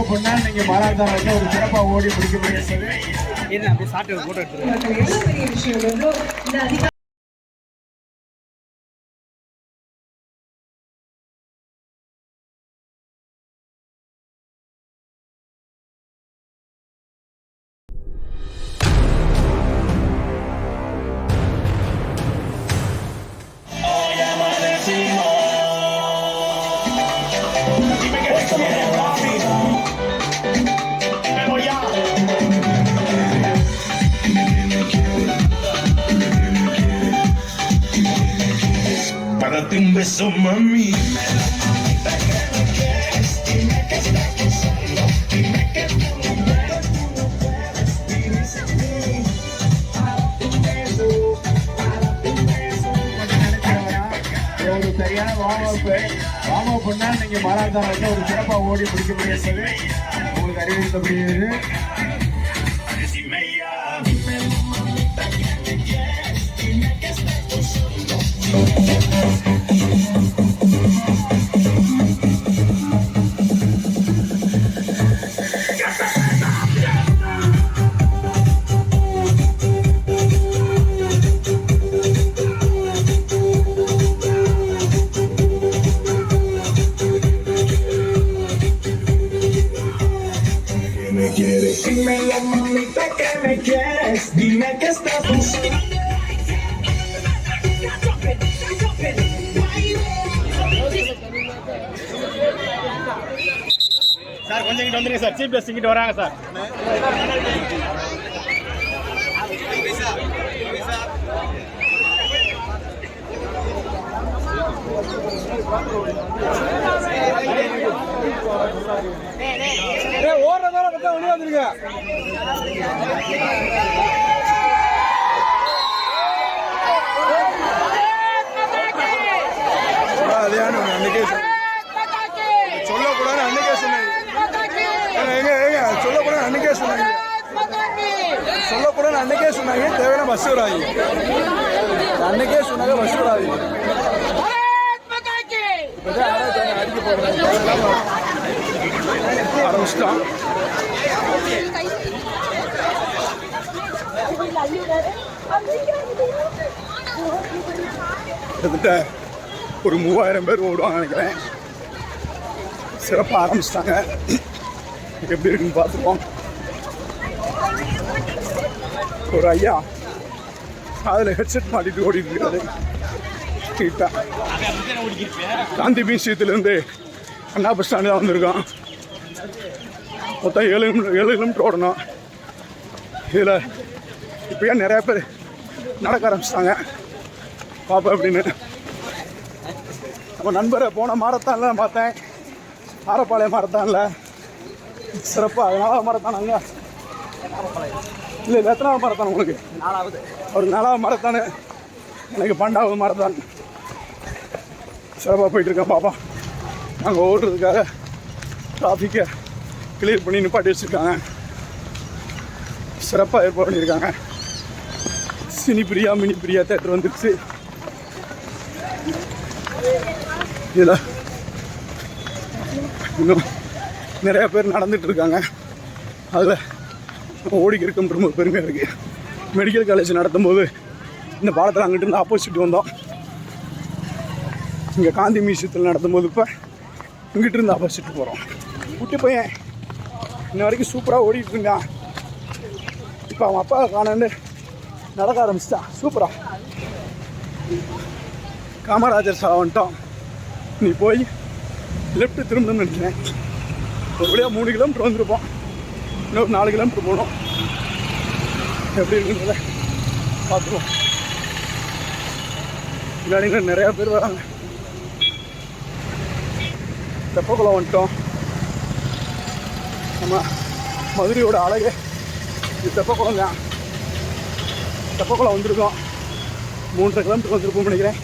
வாம பண்ணா நீங்க மாராத்தான் வந்து ஒரு சிறப்பா ஓடி முடிக்க முடியாது என்ன அப்படியே சாப்பிட்டு போட்டோ எடுத்துருக்கேன் darte இந்த அதிகாரம் Para ti un beso, mami. ஒரு சரியான வாமப்பு வாம பண்ணா நீங்க மாராத்தான் ஒரு சிறப்பாக ஓடி முடிக்க முடியாது. உங்களுக்கு அறிவிக்கப்படுகிறது சார் கொஞ்சம் இங்கிட்டு வந்துருங்க சார். சீஃப் கெஸ்ட் இங்கிட்டு வராங்க சார். ஓடுறதால பார்த்தா வெளியே வந்துருங்க அன்னைக்கே சொல்லக்கூடாது அன்னைக்கே சொன்னாங்க ஏங்க, ஏங்க ஏங்க சொல்லக்கூடாது அன்னைக்கே சொன்னாங்க சொல்லக்கூடாது அன்னைக்கே சொன்னாங்க தேவையான பஸ் வராது அன்னைக்கே சொன்னாங்க பஸ் வராது ஆரம்பிச்சிட்டான் கிட்டத்தட்ட ஒரு மூவாயிரம் பேர் ஓடுவாங்க நினைக்கிறேன். சிறப்பாக ஆரம்பிச்சிட்டாங்க. எப்படி இருக்குன்னு பார்த்துப்போம். ஒரு ஐயா. அதில் ஹெட்செட் மாட்டிட்டு ஓடிட்டு இருக்காரு நீட்டாக காந்தி மியூசியத்துலேருந்து அண்ணா பஸ் ஸ்டாண்டு தான் வந்திருக்கான். மொத்தம் ஏழு கிலோ- ஏழு கிலோமீட்டர் ஓடணும். இதில் இப்போயே நிறையா பேர் நடக்க ஆரம்பிச்சிட்டாங்க. பாப்பா அப்படின்னு நம்ம நண்பரை போன மாரத்தான்ல பார்த்தேன். ஆரப்பாளையம் மாரத்தான்ல சிறப்பாக நாலாவது மாரத்தான் அங்கே இல்லை இல்லை எத்தனாவது மாரத்தான் உங்களுக்கு? நாலாவது. ஒரு நாலாவது மாரத்தானு? எனக்கு பன்னெண்டாவது மாரத்தான். சிறப்பாக போயிட்டு இருக்கேன் பாப்பா. நாங்கள் ஓடுறதுக்காக டிராஃபிக்கை கிளியர் பண்ணி நிப்பாட்டி வச்சுருக்காங்க. சிறப்பாக ஏற்பாடு பண்ணியிருக்காங்க cine Priya mini Priya theatre வந்துருச்சு. இதில் இன்னும் நிறைய பேர் நடந்துட்டு இருக்காங்க. அதில் ஓடி இருக்கோம் ரொம்ப பெருமையாக இருக்குது மெடிக்கல் காலேஜ் நடத்தும் போது இந்த பாலத்தில் அங்கிட்டு இருந்து ஆப்போசிட் வந்தோம். இங்கே காந்தி மியூசியத்தில் நடத்தும் போது இப்போ இங்கிட்டு இருந்து ஆப்போசிட் போகிறோம் குட்டி பையன் இன்ன வரைக்கும் சூப்பராக ஓடிட்டு இருந்தான். இப்போ அவன் அப்பா காணன்னு நடக்க ஆரம்பிச்சிட்டான். சூப்பராக காமராஜர் சாலை வந்துட்டோம். நீ போய் லெஃப்ட்டு திரும்பணும்னு நினைக்கிறேன். ஒரு வழியாக மூணு கிலோமீட்டர் வந்திருப்போம். இன்னொரு நாலு கிலோமீட்டர் போகணும். எப்படி இருக்குன்றத பார்த்துருவோம். இல்லாடிங்க நிறையா பேர் வராங்க. தெப்பக்குளம் வந்துட்டோம். நம்ம மதுரையோட அழகு இது தெப்பக்குளம் தான். தெப்பக்குளம் வந்திருக்கோம். மூன்றரை கிலோமீட்டர் வந்திருப்போம் நினைக்கிறேன்.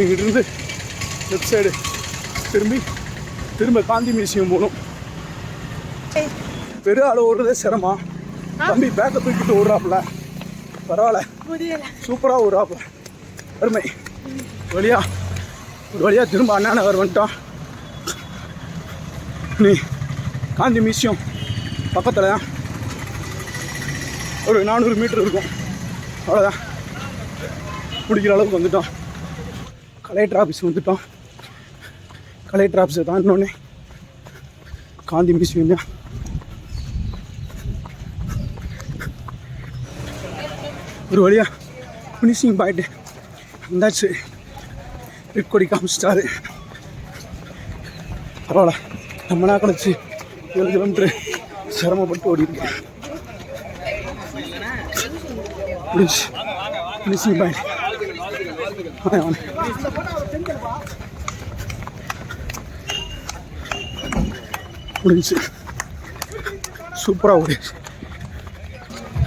இங்கிட்டிருந்து லெஃப்ட் சைடு திரும்பி திரும்ப காந்தி மியூசியம் போகணும். பெரு ஆள் ஓடுறதே சிரமம். தம்பி பேக்கை தூக்கிட்டு ஓடுறாப்புல. பரவாயில்ல. சூப்பராக ஓடுறாப்புல. அருமை. வழியா. ஒரு வழியா திரும்ப அண்ணா நகர் வந்துட்டோம். நீ காந்தி மியூசியம் பக்கத்தில் தான். ஒரு நானூறு மீட்டர் இருக்கும். அவ்வளோதான் பிடிக்கிற அளவுக்கு வந்துட்டோம். கலெக்டர் ஆஃபீஸ் வந்துட்டோம். கலெக்டர் ஆஃபீஸை தாண்டினோடனே காந்தி மியூசியம் தான். ஒரு வழியா ஃபினிஷிங் பாயிண்ட்டு வந்தாச்சு. ரெட் காமிச்சிட்டாரு பரவாயில்ல. நம்மளாக நாள் கழிச்சு ஏழு கிலோமீட்டர் சிரமப்பட்டு ஓடிருக்கேன் முடிஞ்சு ஃபினிஷிங் பாயிண்ட். முடிஞ்சு சூப்பராக ஓடிச்சு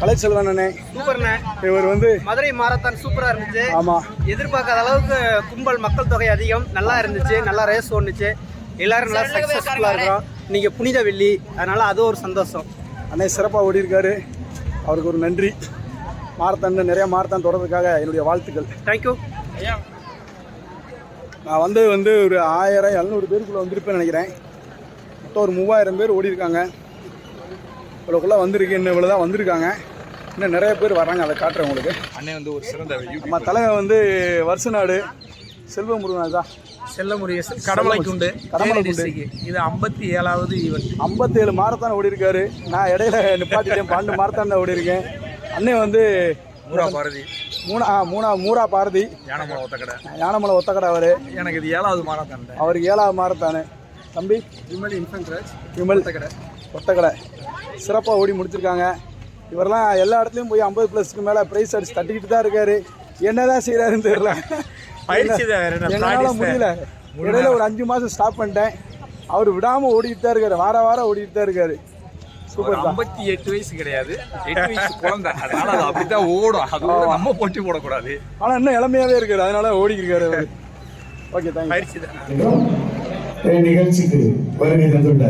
கலைச்செல்வன் அண்ணே. சூப்பர்ண்ணே. இவர் வந்து மதுரை மாரத்தான் சூப்பரா இருந்துச்சு. ஆமாம் எதிர்பார்க்காத அளவுக்கு கும்பல் மக்கள் தொகை அதிகம். நல்லா இருந்துச்சு. நல்லா ரேஸ் ஓடுச்சு எல்லாரும் நல்லா சக்ஸஸ்ஃபுல்லாக இருக்கிறோம். நீங்க புனித வெள்ளி. அதனால அது ஒரு சந்தோஷம். அண்ணே சிறப்பாக ஓடி இருக்காரு அவருக்கு ஒரு நன்றி. மாரத்தான் நிறைய மாரத்தான் தொடர்றதுக்காக என்னுடைய வாழ்த்துக்கள். தேங்க்யூ நான் வந்து வந்து ஒரு ஆயிரம் எழுநூறு பேருக்குள்ளே வந்திருப்பேன்னு நினைக்கிறேன். மொத்தம் ஒரு மூவாயிரம் பேர் ஓடி இருக்காங்க இவ்வளோக்குள்ளே வந்திருக்கு இன்னும் இவ்வளோ தான் வந்திருக்காங்க. இன்னும் நிறைய பேர் வர்றாங்க அதை காட்டுறேன் உங்களுக்கு. அண்ணன் வந்து ஒரு சிறந்த நம்ம தலைவர் வந்து வருஷ நாடு செல்வ முருகனாஜா செல்லமுருகேசன் கடமலைக்குண்டு. கடமலைக்குண்டு. இது ஐம்பத்தி ஏழாவது ஈவெண்ட் ஐம்பத்தேழு மாரத்தான் ஓடி இருக்காரு. நான் இடையில நிப்பாட்டிட்டேன் பன்னெண்டு மாரத்தான் தான் ஓடி இருக்கேன். அண்ணன் வந்து மூரா பாரதி. மூணா மூணா மூரா பாரதி. யானமலை ஒத்தக்கடை. யானமலை ஒத்தக்கடை அவர். எனக்கு இது ஏழாவது மாரத்தான் அவருக்கு ஏழாவது மாரத்தானு. தம்பி விமல் இன்ஃபன்ட்ராஜ் விமல் ஒத்தக்கடை. சிறப்பாக ஓடி முடிச்சிருக்காங்க. இவரெல்லாம் எல்லா இடத்துலையும் போய் ஐம்பது ப்ளஸ்க்கு மேலே ப்ரைஸ் அடிச்சு தட்டிக்கிட்டு தான் இருக்காரு. என்னதான் செய்கிறாருன்னு தெரியல. என்னால் முடியல. இடையில ஒரு அஞ்சு மாதம் ஸ்டாப் பண்ணிட்டேன். அவர் விடாமல் ஓடிக்கிட்டு தான் இருக்காரு. வார வாரம் ஓடிக்கிட்டு தான் இருக்காரு. சூப்பர் ஐம்பத்தி எட்டு வயசு கிடையாது. எட்டு வயசு குழந்ை அதனால அது அப்படித்தான் ஓடும். அதோட நம்ம போட்டி போடக்கூடாது. ஆனால் இன்னும் இளமையாகவே இருக்காரு. அதனால ஓடிக்கிருக்காரு அவர். ஓகே தேங்க்யூ பயிற்சி தான். நிகழ்ச்சிக்கு வருகை தந்துள்ள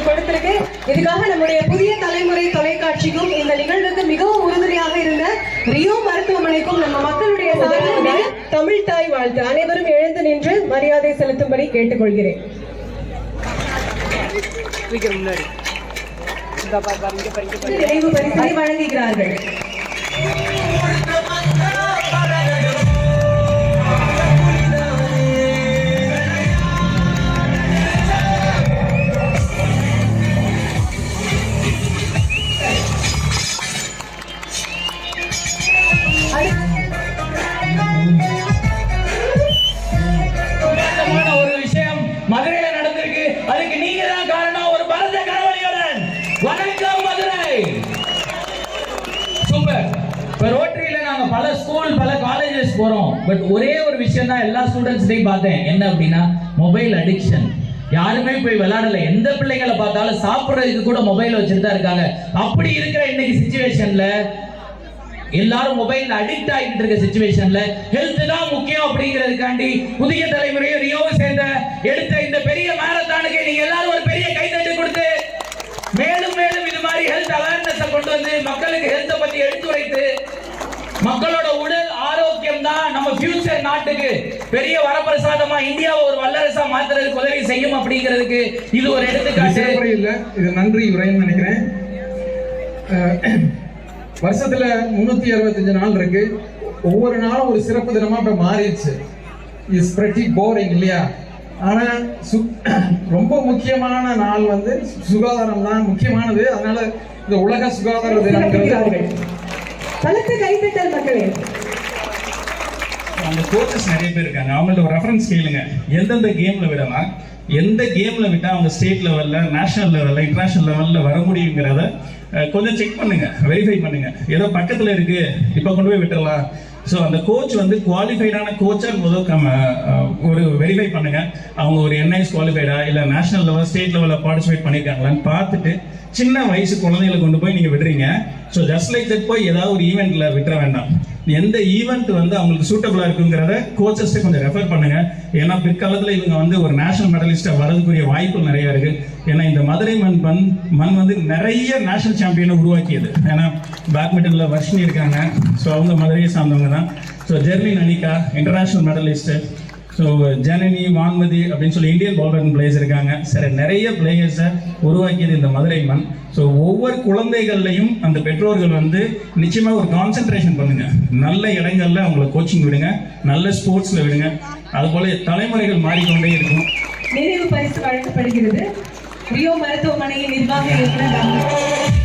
உங்களுக்கு கொடுத்திருக்கு. இதுக்காக நம்முடைய புதிய தலைமுறை தொலைக்காட்சிக்கும் இந்த நிகழ்வுக்கு மிகவும் உறுதுணையாக இருந்த ரியோ மருத்துவமனைக்கும் நம்ம மக்களுடைய தமிழ் தாய் வாழ்த்து. அனைவரும் எழுந்து நின்று மரியாதை செலுத்தும்படி கேட்டுக்கொள்கிறேன். நினைவு பரிசை வழங்குகிறார்கள். காலேஜஸ் பட் ஒரே ஒரு விஷயம் தான் எல்லா ஸ்டூடெண்ட்ஸ்டையும் பார்த்தேன். என்ன அப்படின்னா மொபைல் அடிக்ஷன் யாருமே போய் விளையாடல. எந்த பிள்ளைகளை பார்த்தாலும் சாப்பிட்றதுக்கு கூட மொபைல் வச்சுட்டு தான் இருக்காங்க. அப்படி இருக்கிற இன்னைக்கு சுச்சுவேஷன்ல எல்லாரும் மொபைல் அடிக்ட் ஆகிட்டு இருக்க சுச்சுவேஷன்ல ஹெல்த் தான் முக்கியம் அப்படிங்கிறதுக்காண்டி புதிய தலைமுறையும் ரியோவை சேர்ந்த எடுத்த இந்த பெரிய மேரத்தானுக்கு நீங்க எல்லாரும் ஒரு பெரிய கைத்தட்டு கொடுத்து மேலும் மேலும் இது மாதிரி ஹெல்த் அவேர்னஸ் கொண்டு வந்து மக்களுக்கு ஹெல்த்தை பத்தி எடுத்துரைத்து மக்களோட உடல் தான் நம்ம ஃபியூச்சர் நாட்டுக்கு பெரிய வரப்பிரசாதமா இந்தியாவை ஒரு வல்லரசா மாத்துறதுக்கு உதவி செய்யும் அப்படிங்கிறதுக்கு இது ஒரு எடுத்துக்காட்டு. இல்லை இது நன்றி உரைன்னு நினைக்கிறேன். வருஷத்துல முன்னூத்தி அறுபத்தஞ்சு நாள் இருக்கு. ஒவ்வொரு நாளும் ஒரு சிறப்பு தினமா இப்ப மாறிடுச்சு. இஸ் pretty போரிங் இல்லையா? ஆனா சு- ரொம்ப முக்கியமான நாள் வந்து சுகாதாரம் தான் முக்கியமானது. அதனால இந்த உலக சுகாதார சிறப்பிக்கிறார்கள் பலத்த கைத்தட்டல் மக்களே. அந்த கோச்சஸ் நிறைய பேர் இருக்காங்க. அவங்கள்ட்ட ஒரு ரெஃபரன்ஸ் கேளுங்க. எந்தெந்த கேம்ல விடலாம் எந்த கேம்ல விட்டா அவங்க ஸ்டேட் லெவல்ல நேஷனல் லெவல்ல இன்டர்நேஷனல் லெவல்ல வர முடியுங்கிறத கொஞ்சம் செக் பண்ணுங்க. வெரிஃபை பண்ணுங்க. ஏதோ பக்கத்துல இருக்கு. இப்போ கொண்டு போய் விட்டுறலாம். ஸோ அந்த கோச் வந்து குவாலிஃபைடான கோச்சாக முதல் ஒரு வெரிஃபை பண்ணுங்க. அவங்க ஒரு என்ஐஎஸ் குவாலிஃபைடா இல்லை நேஷனல் லெவல் ஸ்டேட் லெவலில் பார்ட்டிசிபேட் பண்ணியிருக்காங்களான்னு பார்த்துட்டு சின்ன வயசு குழந்தைகளை கொண்டு போய் நீங்கள் விடுறீங்க. ஸோ ஜஸ்ட் லைக் தட் போய் ஏதாவது ஒரு ஈவெண்ட்டில் விட்டுற வேண்டாம். எந்த ஈவெண்ட் வந்து அவங்களுக்கு சூட்டபிளா இருக்குங்கிறத கோச்சஸ்ட்டு கொஞ்சம் ரெஃபர் பண்ணுங்க. ஏன்னா பிற்காலத்தில் இவங்க வந்து ஒரு நேஷனல் மெடலிஸ்டா வரதுக்குரிய வாய்ப்புகள் நிறைய இருக்கு. ஏன்னா இந்த மதுரை மண் மண் மண் வந்து நிறைய நேஷனல் சாம்பியனை உருவாக்கியது. ஏன்னா பேட்மிண்டன்ல வர்ஷினி இருக்காங்க. ஸோ அவங்க மதுரையை சார்ந்தவங்க தான். So Jerlin Anika international medallist so Janani Vanmathi அப்படின்னு சொல்லி இந்தியன் பால்பேட்மிண்டன் பிளேயர்ஸ் இருக்காங்க. சில நிறைய பிளேயர்ஸை உருவாக்கியது இந்த மதுரை மண். ஸோ ஒவ்வொரு குழந்தைகள்லையும் அந்த பெற்றோர்கள் வந்து நிச்சயமாக ஒரு கான்சென்ட்ரேஷன் பண்ணுங்க. நல்ல இடங்கள்ல அவங்கள கோச்சிங் விடுங்க. நல்ல ஸ்போர்ட்ஸில் விடுங்க. அதுபோல தலைமுறைகள் மாறிக்கொண்டே இருக்கும். நினைவு பரிசு வழங்கப்படுகிறது. ரியோ மருத்துவமனையின் நிர்வாக இயக்குனர்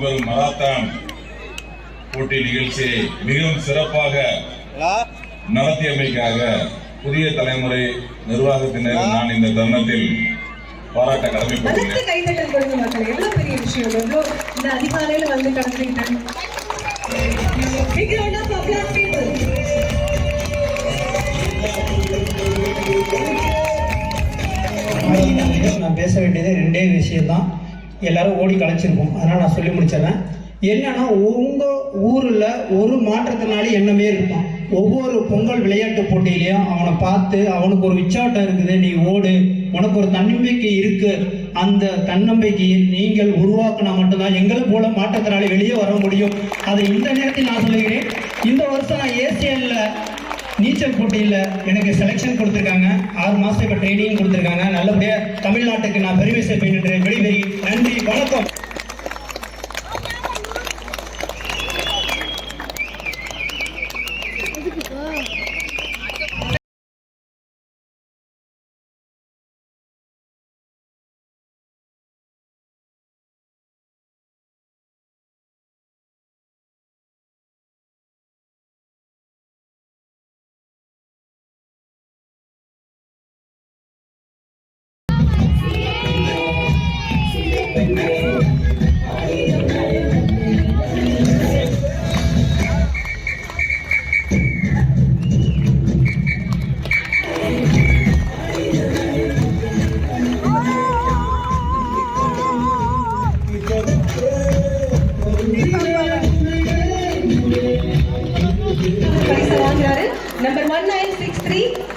மாபெரும் மராத்தான் போட்டி நிகழ்ச்சியை மிகவும் சிறப்பாக நடத்தியமைக்காக புதிய தலைமுறை நிர்வாகத்தினர் நான் இந்த தருணத்தில் பாராட்ட கடமைப்பட்டுள்ளேன். அதுக்கு கைத்தட்டல் கொடுங்க மக்கள். எவ்வளவு பெரிய விஷயம் எவ்வளவு இந்த அதிகாலையில வந்து கடந்துக்கிட்டேன் Big round of applause, people. நான் பேச வேண்டியது ரெண்டே விஷயம்தான். எல்லாரும் ஓடி கலைச்சிருப்போம் அதனால் நான் சொல்லி முடிச்சிடறேன். என்னன்னா உங்கள் ஊரில் ஒரு மாற்றத்தினாலே என்னமே இருப்பான். ஒவ்வொரு பொங்கல் விளையாட்டு போட்டியிலையும் அவனை பார்த்து அவனுக்கு ஒரு உச்சாட்டம் இருக்குது நீ ஓடு. உனக்கு ஒரு தன்னம்பிக்கை இருக்கு. அந்த தன்னம்பிக்கையை நீங்கள் உருவாக்கினா மட்டும்தான் எங்களை போல மாற்றத்தினாலே வெளியே வர முடியும். அதை இந்த நேரத்தில் நான் சொல்லுகிறேன். இந்த வருஷம் நான் ஏசியனில் நீச்சல் போட்டியில் எனக்கு செலெக்ஷன் கொடுத்துருக்காங்க. ஆறு மாதம் இப்போ ட்ரைனிங் கொடுத்துருக்காங்க. நல்லபடியாக தமிழ்நாட்டுக்கு நான் பெருமை சேர்ப்பேன் வெளிவெறி நன்றி வணக்கம்.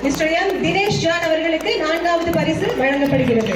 மிஸ்டர் எம் தினேஷ் ஜான் அவர்களுக்கு நான்காவது பரிசு வழங்கப்படுகிறது.